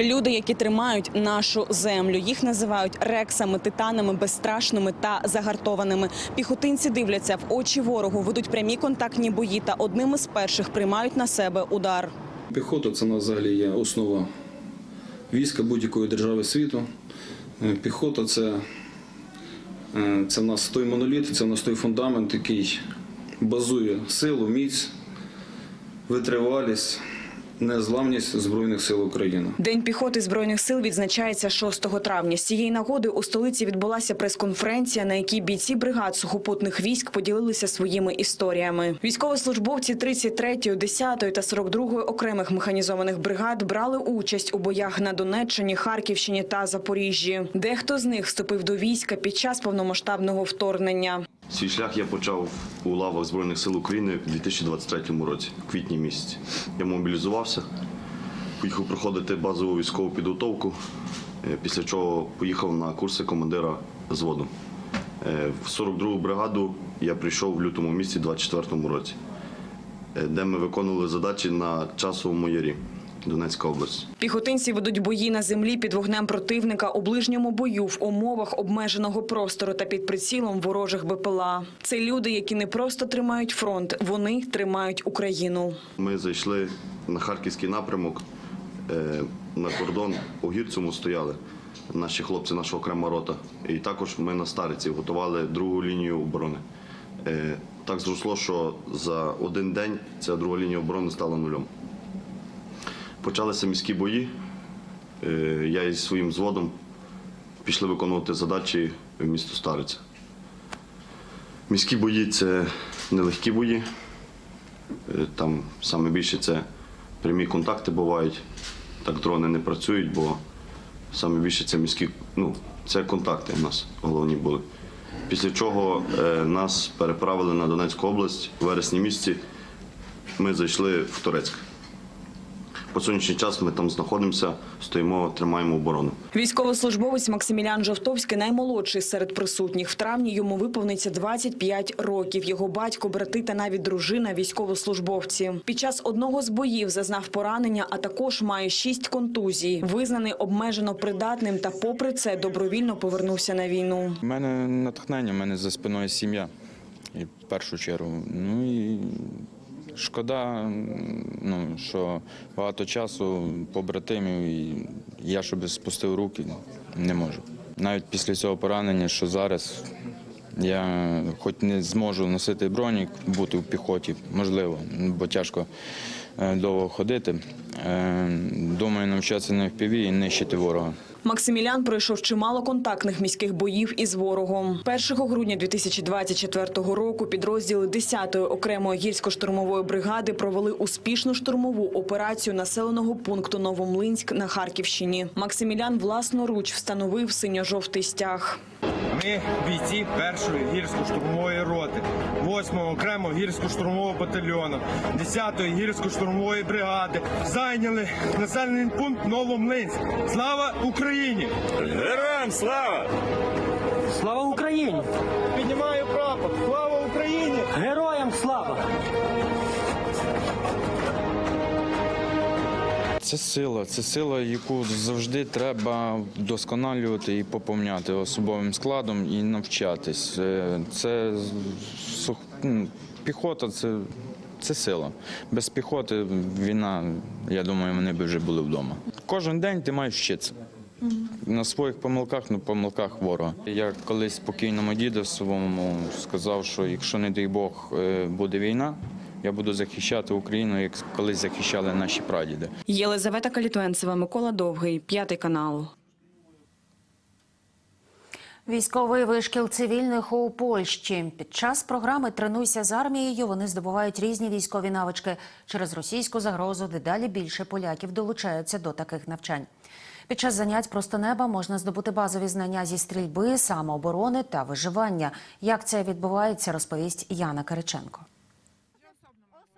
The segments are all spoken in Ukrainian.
Люди, які тримають нашу землю, їх називають рексами, титанами, безстрашними та загартованими. Піхотинці дивляться в очі ворогу, ведуть прямі контактні бої та одним із перших приймають на себе удар. Піхота це взагалі є основа війська будь-якої держави світу. Е, Піхота це, е, це в нас той моноліт, це в нас той фундамент, який базує силу, міць, витривалість, незламність Збройних сил України. День піхоти збройних сил відзначається 6 травня. З цієї нагоди у столиці відбулася прес-конференція, на якій бійці бригад сухопутних військ поділилися своїми історіями. Військовослужбовці 33-ї, 10-ї та 42-ї окремих механізованих бригад брали участь у боях на Донеччині, Харківщині та Запоріжжі. Дехто з них вступив до війська під час повномасштабного вторгнення. Свій шлях я почав у лавах Збройних сил України у 2023 році, в квітні місяці. Я мобілізувався, поїхав проходити базову військову підготовку, е, після чого поїхав на курси командира зводу. Е, В 42-гу бригаду я прийшов в лютому місяці 2024 році, е, де ми виконували задачі на часовому ярі, Донецька область. Піхотинці ведуть бої на землі під вогнем противника у ближньому бою в умовах обмеженого простору та під прицілом ворожих БПЛА. Це люди, які не просто тримають фронт, вони тримають Україну. Ми зайшли на харківський напрямок, е, на кордон у Гірцевому стояли наші хлопці, наша окрема рота. І також ми на Стариці готували другу лінію оборони. Е, Так зросло, що за один день ця друга лінія оборони стала нульом. Почалися міські бої. Е, Я із своїм зводом пішли виконувати задачі в місто Стариця. Міські бої це нелегкі бої. Е, Там саме більше це прямі контакти бувають. Так дрони не працюють, бо саме більше це міські, ну, це контакти у нас головні були. Після чого е, нас переправили на Донецьку область у вересні місяці. Ми зайшли в Турецьк. По сьогоднішній час ми там знаходимося, стоїмо, тримаємо оборону. Військовослужбовець Максимілян Жовтовський наймолодший серед присутніх. В травні йому виповниться 25 років. Його батько, брати та навіть дружина військовослужбовці. Під час одного з боїв зазнав поранення, а також має шість контузій. Визнаний обмежено придатним та, попри це, добровільно повернувся на війну. У мене натхнення, у мене за спиною сім'я. І в першу чергу. Ну і шкода, ну, що багато часу побратимів, і я щоб спустив руки, не можу. Навіть після цього поранення, що зараз я хоч не зможу носити бронік, бути в піхоті, можливо, бо тяжко е, довго ходити. Е, Думаю, навчатися на FPV і нищити ворога. Максимілян пройшов чимало контактних міських боїв із ворогом. 1 грудня 2024 року підрозділи 10-ї окремої гірсько-штурмової бригади провели успішну штурмову операцію населеного пункту Новомлинськ на Харківщині. Максимілян власноруч встановив синьо-жовтий стяг. Ми бійці першої гірсько-штурмової роти, 8-го окремого гірсько-штурмового батальйону, 10-ї гірсько-штурмової бригади зайняли населений пункт Новомлинськ. Слава Україні! Героям слава! Слава Україні! Піднімаю Це сила, це сила, яку завжди треба вдосконалювати і поповняти особовим складом і навчатись. Е, Це ну, піхота, це, це сила. Без піхоти війна, я думаю, вони б вже були вдома. Кожен день ти маєш вчитися. На своїх помилках, на помилках ворога. Я колись покійному діду своєму сказав, що якщо не дай Бог е, буде війна, я буду захищати Україну, як колись захищали наші прадіди. Єлизавета Калітвенцева, Микола Довгий, п'ятий канал. Військовий вишкіл цивільних у Польщі. Під час програми Тренуйся з армією. Вони здобувають різні військові навички. Через російську загрозу дедалі більше поляків долучаються до таких навчань. Під час занять просто неба можна здобути базові знання зі стрільби, самооборони та виживання. Як це відбувається, розповість Яна Кириченко.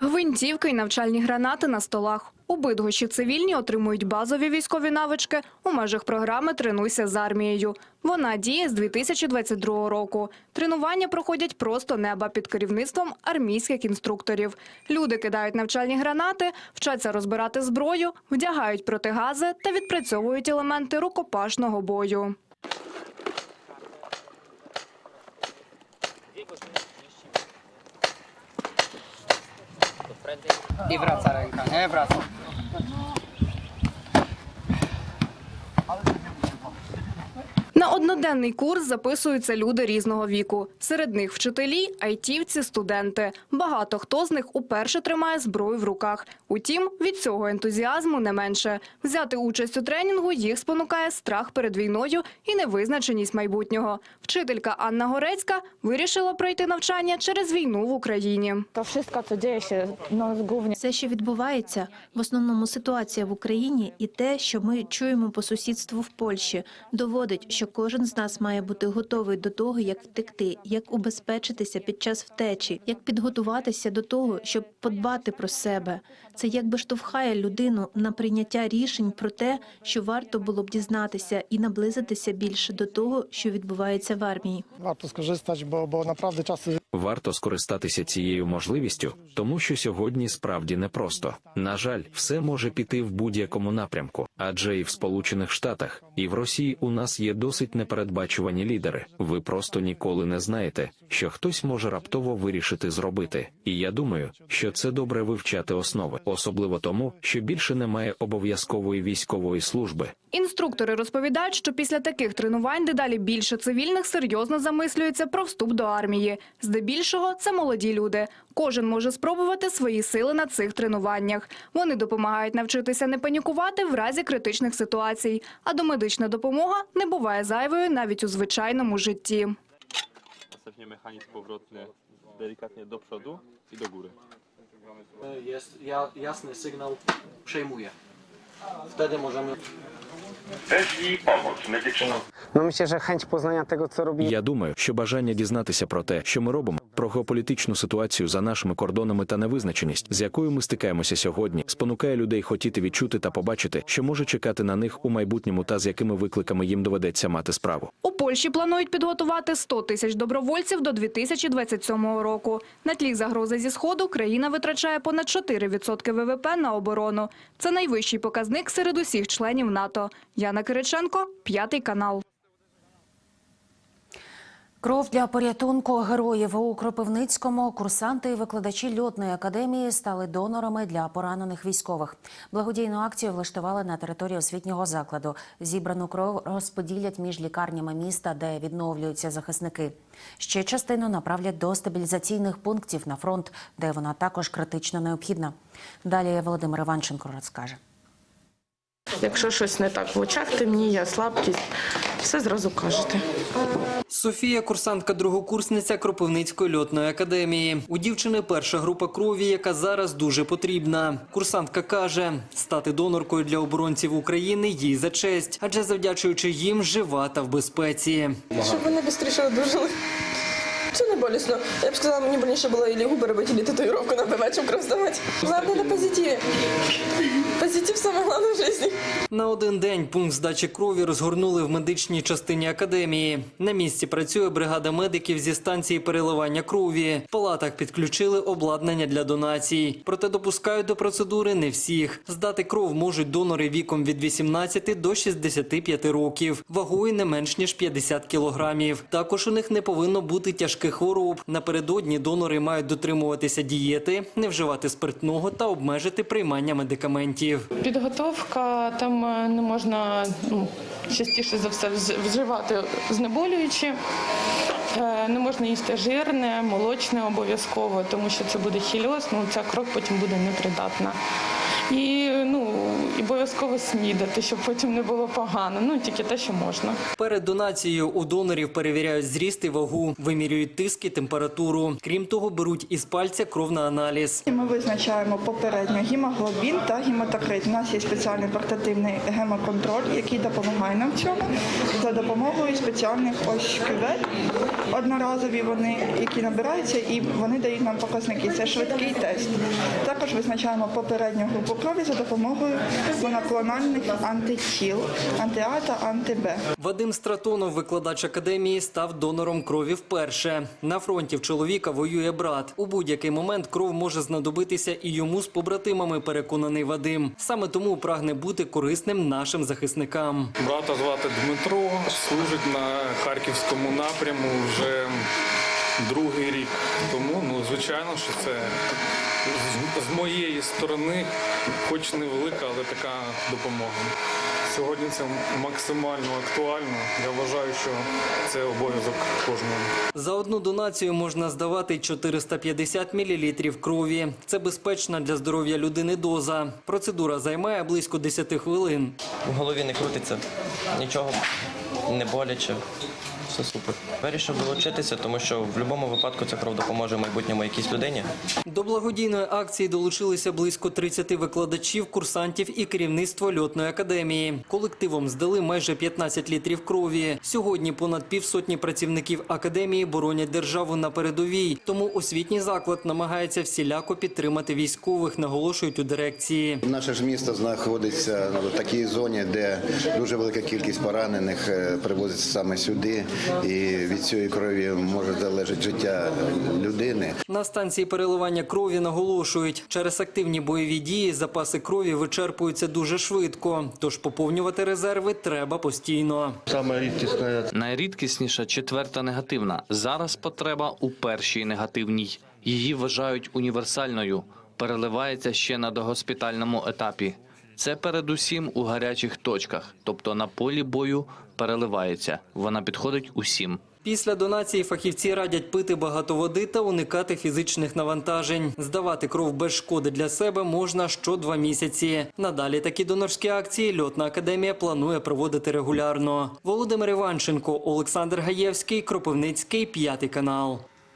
Гвинтівки й навчальні гранати на столах. Обидва ще цивільні отримують базові військові навички у межах програми Тренуйся з армією. Вона діє з 2022 року. Тренування проходять просто неба під керівництвом армійських інструкторів. Люди кидають навчальні гранати, вчаться розбирати зброю, вдягають протигази та відпрацьовують елементи рукопашного бою. I wraca ręka, nie? Wraca. На одноденний курс записуються люди різного віку. Серед них вчителі, айтівці, студенти. Багато хто з них уперше тримає зброю в руках. Утім, від цього ентузіазму не менше. Взяти участь у тренінгу їх спонукає страх перед війною і невизначеність майбутнього. Вчителька Анна Горецька вирішила пройти навчання через війну в Україні. Все, що відбувається, в основному ситуація в Україні і те, що ми чуємо по сусідству в Польщі, доводить, що кожен з нас має бути готовий до того, як втекти, як убезпечитися під час втечі, як підготуватися до того, щоб подбати про себе. Це якби штовхає людину на прийняття рішень про те, що варто було б дізнатися і наблизитися більше до того, що відбувається в армії. Варто скажи, бо, бо направді часто Варто скористатися цією можливістю, тому що сьогодні справді непросто. На жаль, все може піти в будь-якому напрямку, адже і в Сполучених Штатах, і в Росії у нас є досить непередбачувані лідери. Ви просто ніколи не знаєте, що хтось може раптово вирішити зробити. І я думаю, що це добре вивчати основи, особливо тому, що більше немає обов'язкової військової служби. Інструктори розповідають, що після таких тренувань дедалі більше цивільних серйозно замислюються про вступ до армії. Здебільшого це молоді люди. Кожен може спробувати свої сили на цих тренуваннях. Вони допомагають навчитися не панікувати в разі критичних ситуацій. А домедична допомога не буває зайвою навіть у звичайному житті. Następnie mechanizm powrotny delikatnie do przodu i do góry. jest ja, jasny sygnał. Wtedy możemy... No myślę, że chęć poznania tego, co robi Я думаю, що бажання дізнатися про те, що ми робимо, про геополітичну ситуацію за нашими кордонами та невизначеність, з якою ми стикаємося сьогодні, спонукає людей хотіти відчути та побачити, що може чекати на них у майбутньому та з якими викликами їм доведеться мати справу. У Польщі планують підготувати 100 тисяч добровольців до 2027 року. На тлі загрози зі сходу країна витрачає понад 4% ВВП на оборону. Це найвищий показник серед усіх членів НАТО. Яна Кириченко, п'ятий канал. Кров для порятунку героїв у Кропивницькому курсанти і викладачі льотної академії стали донорами для поранених військових. Благодійну акцію влаштували на території освітнього закладу. Зібрану кров розподілять між лікарнями міста, де відновлюються захисники. Ще частину направлять до стабілізаційних пунктів на фронт, де вона також критично необхідна. Далі Володимир Іванченко розкаже. Якщо щось не так в очах темніє, слабкість, все зразу кажете. Софія, курсантка другокурсниця Кропивницької льотної академії. У дівчини перша група крові, яка зараз дуже потрібна. Курсантка каже, стати доноркою для оборонців України їй за честь, адже завдячуючи їм жива та в безпеці. Щоб вони швидше одужали. Це не болісно. Я б сказала, мені больніше було і губи робити, і татуїровку набивати, кров здавати. Головне на позитиві. Позитив саме головне в житті. На один день пункт здачі крові розгорнули в медичній частині академії. На місці працює бригада медиків зі станції переливання крові. В палатах підключили обладнання для донацій. Проте допускають до процедури не всіх. Здати кров можуть донори віком від 18 до 65 років, вагою не менш ніж 50 кілограмів. Також у них не повинно бути тяжких хвороб. Напередодні донори мають дотримуватися дієти, не вживати спиртного та обмежити приймання медикаментів. Підготовка там е, не можна ну, частіше за все вживати знеболюючі. Е, Не можна їсти жирне, молочне обов'язково, тому що це буде хільоз, ну ця кров потім буде непридатна. І ну і обов'язково снідати, щоб потім не було погано. Ну тільки те, що можна. Перед донацією у донорів перевіряють зріст і вагу, вимірюють тиск і температуру. Крім того, беруть із пальця кров на аналіз. Ми визначаємо попередньо гемоглобін та гематокрит. У нас є спеціальний портативний гемоконтроль, який допомагає нам в цьому за допомогою спеціальних ось кювет. Одноразові вони, які набираються, і вони дають нам показники. Це швидкий тест. Також визначаємо попередню групу крові за допомогою моноклональних антитіл, анти-А та анти-Б. Вадим Стратонов, викладач академії, став донором крові вперше. На фронті в чоловіка воює брат. У будь-який момент кров може знадобитися і йому з побратимами, переконаний Вадим. Саме тому прагне бути корисним нашим захисникам. Брата звати Дмитро, служить на харківському напряму вже другий рік. Тому, ну, звичайно, що це з, моєї сторони, хоч невелика, але така допомога. Сьогодні це максимально актуально. Я вважаю, що це обов'язок кожного. За одну донацію можна здавати 450 мл крові. Це безпечна для здоров'я людини доза. Процедура займає близько 10 хвилин. В голові не крутиться, нічого не боляче. Все супер. Вирішив долучитися, тому що в будь-якому випадку ця кров допоможе в майбутньому якійсь людині. До благодійної акції долучилися близько 30 викладачів, курсантів і керівництво льотної академії. Колективом здали майже 15 літрів крові. Сьогодні понад півсотні працівників академії боронять державу на передовій. Тому освітній заклад намагається всіляко підтримати військових, наголошують у дирекції. Наше ж місто знаходиться в такій зоні, де дуже велика кількість поранених е, привозиться саме сюди, і від цієї крові може залежати життя людини. На станції переливання крові наголошують, через активні бойові дії запаси крові вичерпуються дуже швидко, тож поповнювати резерви треба постійно. Найрідкісніша четверта негативна. Зараз потреба у першій негативній. Її вважають універсальною. Переливається ще на догоспітальному етапі. Це передусім у гарячих точках, тобто на полі бою переливається. Вона підходить усім. Після донації фахівці радять пити багато води та уникати фізичних навантажень. Здавати кров без шкоди для себе можна що два місяці. Надалі такі донорські акції льотна академія планує проводити регулярно. Володимир Іванченко, Олександр Гаєвський, Кропивницький, п'ятий канал.